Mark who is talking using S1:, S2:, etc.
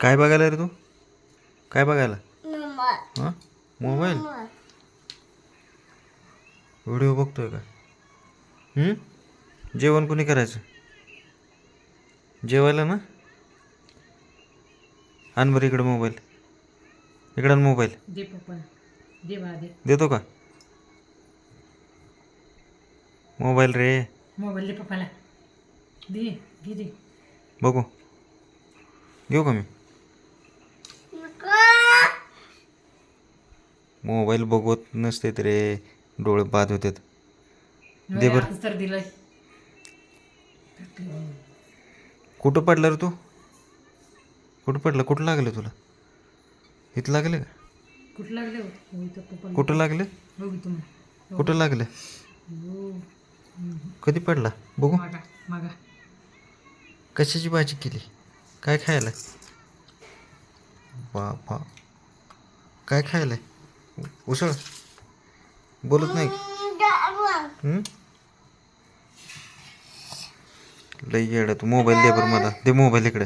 S1: काय बघायला रे तू? काय बघायला? हां? मोबाईल? व्हिडिओ बघतोय का? हं? जेवण कोणी करायचं? जेवायला ना? आण बरं इकडं मोबाईल. इकडं आण मोबाईल.
S2: दे पप्पा. दे बा दे.
S1: देतो का? मोबाईल रे.
S2: मोबाईल दे पप्पाला. दे घे दे.
S1: बघू. घेऊ का मी? मोबाईल बघवत नसते रे डोळे बाद होतात. दे बरं.
S2: तर दिलंय.
S1: कुठं पडलं रे तू? कुठं पडलं? कुठं लागलं तुला? इथं लागले का?
S2: कुठं लागले? हो? हो इथं पप्पा
S1: कुठं लागले?
S2: बघू तुम्ही
S1: कुठं लागले?
S2: हो
S1: कधी पडला? बघू.
S2: मागा मागा.
S1: कशाची भाजी केली? काय खायला? बापा. काय खायला? उसळ बोलत नाही? लई येडा तू मोबाईल दे बरं मला दे मोबाईल इकडे?